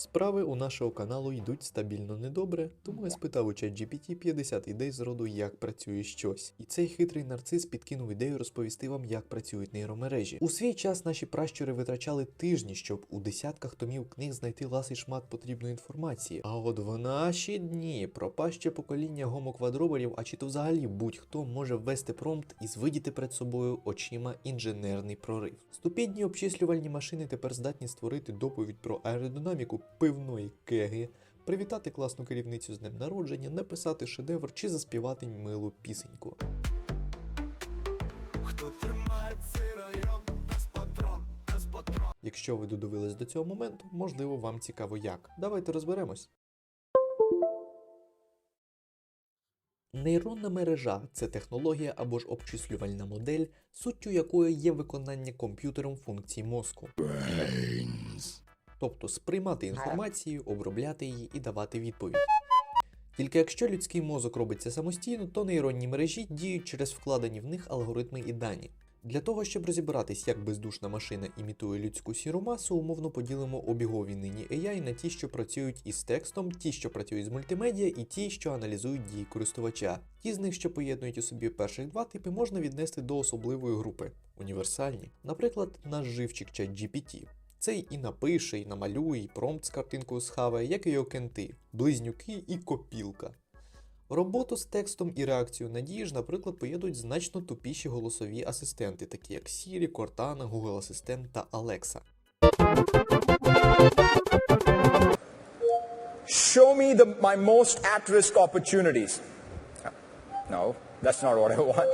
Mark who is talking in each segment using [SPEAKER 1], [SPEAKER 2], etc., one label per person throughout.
[SPEAKER 1] Справи у нашого каналу йдуть стабільно недобре, тому я спитав у ChatGPT 50 ідей з роду, як працює щось. І цей хитрий нарцис підкинув ідею розповісти вам, як працюють нейромережі. У свій час наші пращури витрачали тижні, щоб у десятках томів книг знайти ласий шмат потрібної інформації. А от в наші дні пропаще покоління гомоквадроберів, а чи то взагалі будь-хто може ввести промпт і звидіти перед собою очима інженерний прорив. Ступідні обчислювальні машини тепер здатні створити доповідь про аеродинаміку пивної кеги, привітати класну керівницю з днем народження, написати шедевр чи заспівати милу пісеньку.
[SPEAKER 2] Хто тримає цей район.
[SPEAKER 1] Якщо ви додивились до цього моменту, можливо, вам цікаво як. Давайте розберемось. Нейронна мережа це технологія або ж обчислювальна модель, суттю якої є виконання комп'ютером функцій мозку. Тобто сприймати інформацію, обробляти її і давати відповідь. Тільки якщо людський мозок робить це самостійно, то нейронні мережі діють через вкладені в них алгоритми і дані. Для того, щоб розібратись, як бездушна машина імітує людську сіру масу, умовно поділимо обігові нині AI на ті, що працюють із текстом, ті, що працюють з мультимедіа, і ті, що аналізують дії користувача. Ті з них, що поєднують у собі перших два типи, можна віднести до особливої групи універсальні. Наприклад, наш живчик ChatGPT. Цей і напише, і намалює, і промпт з картинкою схаває, як і його кенти, близнюки і копілка. Роботу з текстом і реакцію на дії ж, наприклад, поєднують значно тупіші голосові асистенти, такі як Siri, Cortana, Google Асистент та Alexa.
[SPEAKER 3] Show me the, my most at risk opportunities. No, that's not what I want.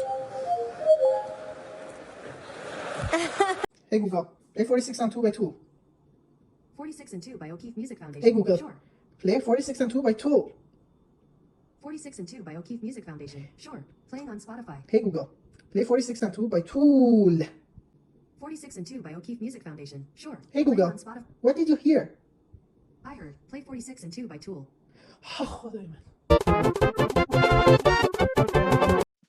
[SPEAKER 4] Play 46 and 2 by 2.
[SPEAKER 5] 46 and 2 by O'Keefe Music Foundation.
[SPEAKER 4] Hey Google,
[SPEAKER 5] Sure.
[SPEAKER 4] play 46 and 2 by 2.
[SPEAKER 5] 46 and 2 by O'Keefe Music Foundation. Sure. Playing on Spotify.
[SPEAKER 4] Hey Google, play 46 and 2 by Tool.
[SPEAKER 5] 46 and 2 by O'Keefe Music Foundation. Sure.
[SPEAKER 4] Hey Google,
[SPEAKER 5] on Spotify.
[SPEAKER 4] what did you hear?
[SPEAKER 5] I heard. Play 46 and 2 by Tool.
[SPEAKER 4] Ah, man.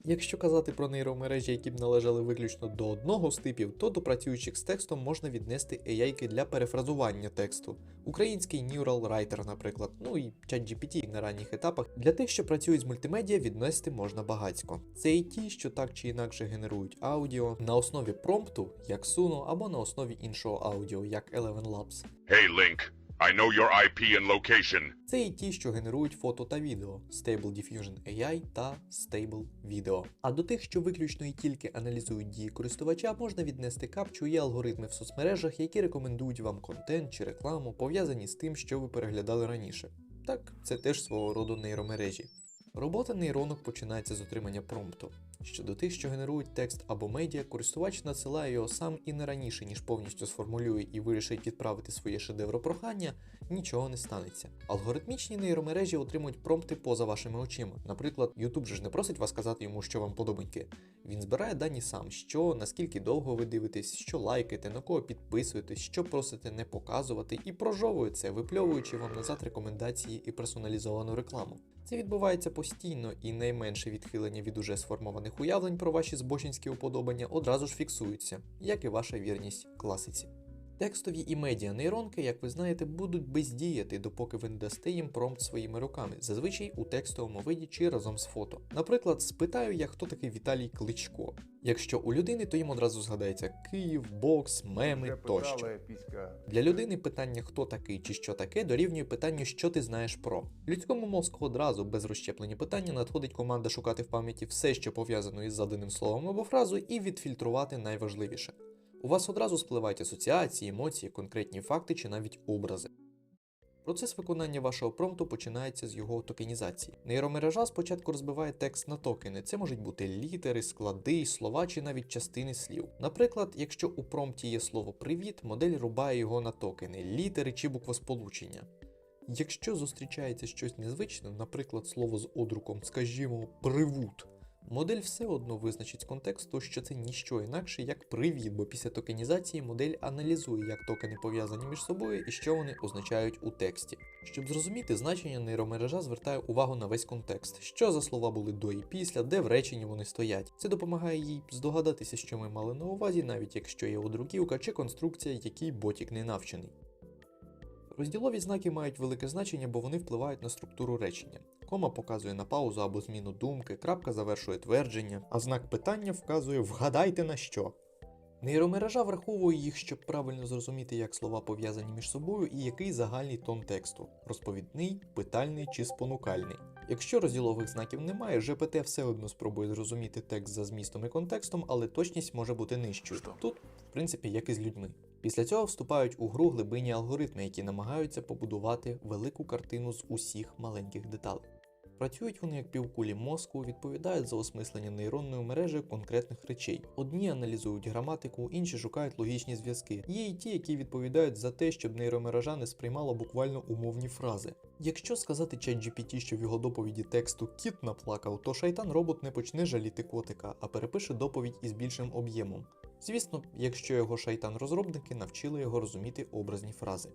[SPEAKER 1] Якщо казати про нейромережі, які б належали виключно до одного з типів, то до працюючих з текстом можна віднести AI для перефразування тексту. Український Neural Writer, наприклад, ну і ChatGPT на ранніх етапах. Для тих, що працюють з мультимедіа, віднести можна багацько. Це і ті, що так чи інакше генерують аудіо на основі промпту, як Suno, або на основі іншого аудіо, як Eleven Labs.
[SPEAKER 6] Hey, Link. I know your IP and location.
[SPEAKER 1] Це і ті, що генерують фото та відео Stable Diffusion AI та Stable Video. А до тих, що виключно і тільки аналізують дії користувача, можна віднести капчу і алгоритми в соцмережах, які рекомендують вам контент чи рекламу, пов'язані з тим, що ви переглядали раніше. Так, це теж свого роду нейромережі. Робота нейронок починається з отримання промпту. Щодо тих, що генерують текст або медіа, користувач надсилає його сам і не раніше, ніж повністю сформулює і вирішить відправити своє шедевропрохання, нічого не станеться. Алгоритмічні нейромережі отримують промпти поза вашими очима. Наприклад, YouTube же ж не просить вас сказати йому, що вам подобаньки. Він збирає дані сам, що наскільки довго ви дивитесь, що лайкаєте, на кого підписуєтесь, що просите не показувати, і прожовує це, випльовуючи вам назад рекомендації і персоналізовану рекламу. Це відбувається постійно, і найменше відхилення від уже сформованих уявлень про ваші збочинські уподобання одразу ж фіксуються, як і ваша вірність класиці. Текстові і медіа нейронки, як ви знаєте, будуть бездіяти, допоки ви не дасте їм промпт своїми руками, зазвичай у текстовому виді чи разом з фото. Наприклад, спитаю я, хто такий Віталій Кличко. Якщо у людини, то їм одразу згадається Київ, бокс, меми тощо. Для людини питання хто такий чи що таке дорівнює питанню, що ти знаєш про. Людському мозку одразу без розщеплення питання надходить команда шукати в пам'яті все, що пов'язано із заданим словом або фразою, і відфільтрувати найважливіше. У вас одразу спливають асоціації, емоції, конкретні факти чи навіть образи. Процес виконання вашого промпту починається з його токенізації. Нейромережа спочатку розбиває текст на токени. Це можуть бути літери, склади, слова чи навіть частини слів. Наприклад, якщо у промпті є слово привіт, модель рубає його на токени, літери чи буквосполучення. Якщо зустрічається щось незвичне, наприклад, слово з одруком, скажімо, привут, модель все одно визначить з контексту, що це ніщо інакше, як привіт, бо після токенізації модель аналізує, як токени пов'язані між собою і що вони означають у тексті. Щоб зрозуміти значення, нейромережа звертає увагу на весь контекст, що за слова були до і після, де в реченні вони стоять. Це допомагає їй здогадатися, що ми мали на увазі, навіть якщо є одруківка чи конструкція, якій ботік не навчений. Розділові знаки мають велике значення, бо вони впливають на структуру речення. Кома показує на паузу або зміну думки, крапка завершує твердження, а знак питання вказує вгадайте на що. Нейромережа враховує їх, щоб правильно зрозуміти, як слова пов'язані між собою і який загальний тон тексту розповідний, питальний чи спонукальний. Якщо розділових знаків немає, ЖПТ все одно спробує зрозуміти текст за змістом і контекстом, але точність може бути нижчою. Тут, в принципі, як і з людьми. Після цього вступають у гру глибинні алгоритми, які намагаються побудувати велику картину з усіх маленьких деталей. Працюють вони як півкулі мозку, відповідають за осмислення нейронної мережі конкретних речей. Одні аналізують граматику, інші шукають логічні зв'язки. Є і ті, які відповідають за те, щоб нейромережа не сприймала буквально умовні фрази. Якщо сказати ChatGPT, що в його доповіді тексту кіт наплакав, то шайтан робот не почне жаліти котика, а перепише доповідь із більшим об'ємом. Звісно, якщо його шайтан-розробники навчили його розуміти образні фрази.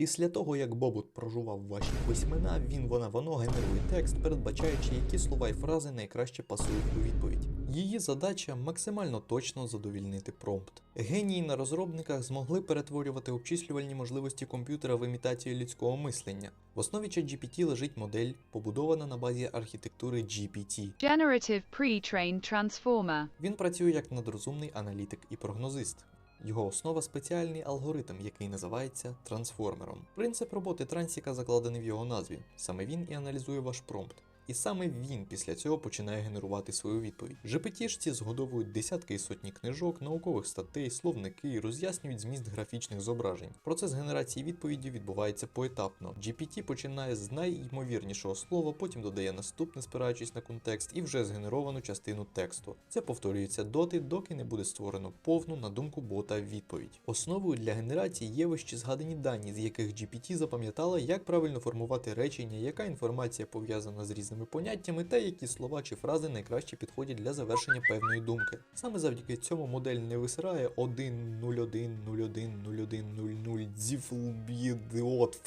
[SPEAKER 1] Після того, як Бобут прожував ваші письмена, він вона воно генерує текст, передбачаючи, які слова і фрази найкраще пасують у відповідь. Її задача максимально точно задовільнити промпт. Генії на розробниках змогли перетворювати обчислювальні можливості комп'ютера в імітацію людського мислення. В основі ChatGPT лежить модель, побудована на базі архітектури GPT.
[SPEAKER 7] Generative Pre-trained Transformer.
[SPEAKER 1] Він працює як надрозумний аналітик і прогнозист. Його основа спеціальний алгоритм, який називається трансформером. Принцип роботи трансіка закладений в його назві. Саме він і аналізує ваш промпт. І саме він після цього починає генерувати свою відповідь. GPT-шці згодовують десятки і сотні книжок, наукових статей, словники роз'яснюють зміст графічних зображень. Процес генерації відповіді відбувається поетапно. GPT починає з найймовірнішого слова, потім додає наступне, спираючись на контекст, і вже згенеровану частину тексту. Це повторюється доти, доки не буде створено повну на думку бота відповідь. Основою для генерації є вище згадані дані, з яких GPT запам'ятала, як правильно формувати речення, яка інформація пов'язана з різними поняттями та які слова чи фрази найкраще підходять для завершення певної думки. Саме завдяки цьому модель не висирає 1 01 01 01 00 дзіфлбідіот.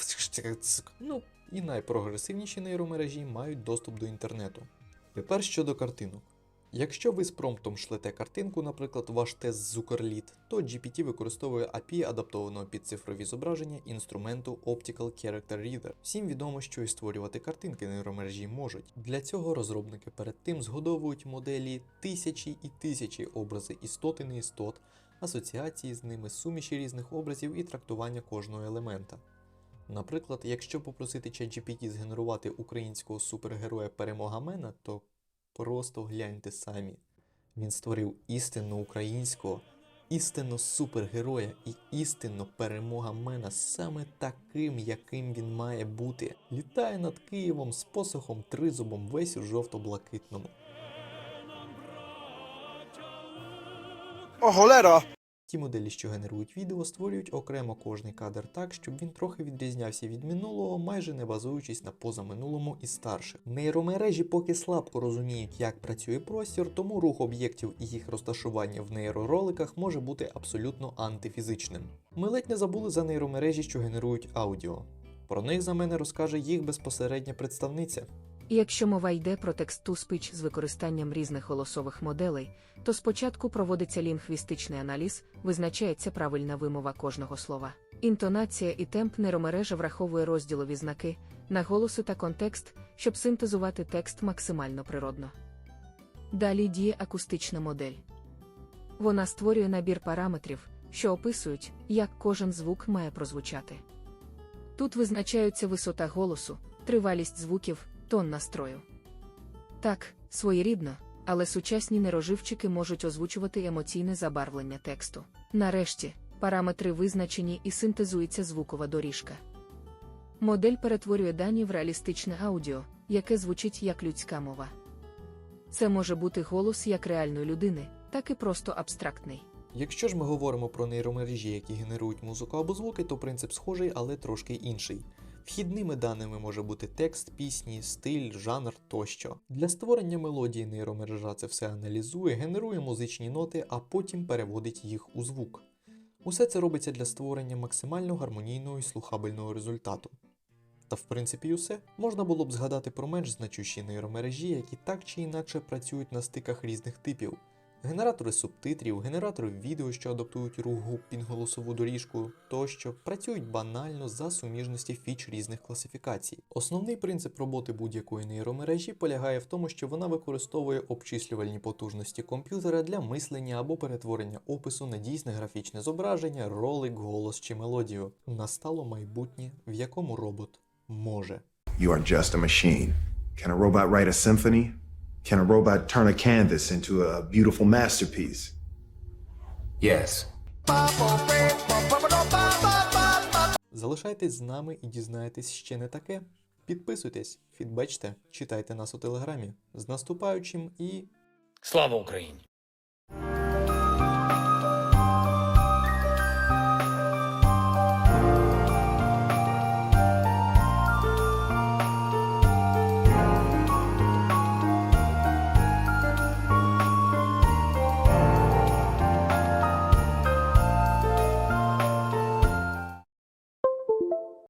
[SPEAKER 1] Ну і найпрогресивніші нейромережі мають доступ до інтернету. Тепер щодо картинок. Якщо ви з промптом шлете картинку, наприклад, ваш тест з Zuckerlit, то GPT використовує API, адаптованого під цифрові зображення інструменту Optical Character Reader. Всім відомо, що і створювати картинки нейромережі можуть. Для цього розробники перед тим згодовують моделі тисячі і тисячі образи істот і неістот, асоціації з ними, суміші різних образів і трактування кожного елемента. Наприклад, якщо попросити ChatGPT згенерувати українського супергероя Перемогамена, то Просто гляньте самі. Він створив істинно українського, істинно супергероя і істинно перемога мена саме таким, яким він має бути. Літає над Києвом з посохом тризубом весь у жовто-блакитному.
[SPEAKER 3] О, холера!
[SPEAKER 1] Ті моделі, що генерують відео, створюють окремо кожний кадр так, щоб він трохи відрізнявся від минулого, майже не базуючись на позаминулому і старших. Нейромережі поки слабко розуміють, як працює простір, тому рух об'єктів і їх розташування в нейророликах може бути абсолютно антифізичним. Ми ледь не забули за нейромережі, що генерують аудіо. Про них за мене розкаже їх безпосередня представниця.
[SPEAKER 8] Якщо мова йде про текст-to-speech з використанням різних голосових моделей, то спочатку проводиться лінгвістичний аналіз, визначається правильна вимова кожного слова. Інтонація і темп нейромережа враховує розділові знаки, наголоси та контекст, щоб синтезувати текст максимально природно. Далі діє акустична модель. Вона створює набір параметрів, що описують, як кожен звук має прозвучати. Тут визначаються висота голосу, тривалість звуків, тон настрою. Так, своєрідно, але сучасні нейроживчики можуть озвучувати емоційне забарвлення тексту. Нарешті, параметри визначені і синтезується звукова доріжка. Модель перетворює дані в реалістичне аудіо, яке звучить як людська мова. Це може бути голос як реальної людини, так і просто абстрактний.
[SPEAKER 1] Якщо ж ми говоримо про нейромережі, які генерують музику або звуки, то принцип схожий, але трошки інший. Вхідними даними може бути текст пісні, стиль, жанр тощо. Для створення мелодії нейромережа це все аналізує, генерує музичні ноти, а потім переводить їх у звук. Усе це робиться для створення максимально гармонійного і слухабельного результату. Та в принципі усе. Можна було б згадати про менш значущі нейромережі, які так чи інакше працюють на стиках різних типів. Генератори субтитрів, генератори відео, що адаптують рух губ під голосову доріжку, тощо працюють банально за суміжності фіч різних класифікацій. Основний принцип роботи будь-якої нейромережі полягає в тому, що вона використовує обчислювальні потужності комп'ютера для мислення або перетворення опису на дійсне графічне зображення, ролик, голос чи мелодію. Настало майбутнє, в якому робот може.
[SPEAKER 9] You are just a machine. Can a robot write a symphony? Can a robot turn a canvas into a beautiful masterpiece?
[SPEAKER 2] Yes.
[SPEAKER 1] Залишайтесь з нами і дізнаєтесь ще не таке. Підписуйтесь, фідбечте, читайте нас у телеграмі. З наступаючим і
[SPEAKER 10] Слава Україні!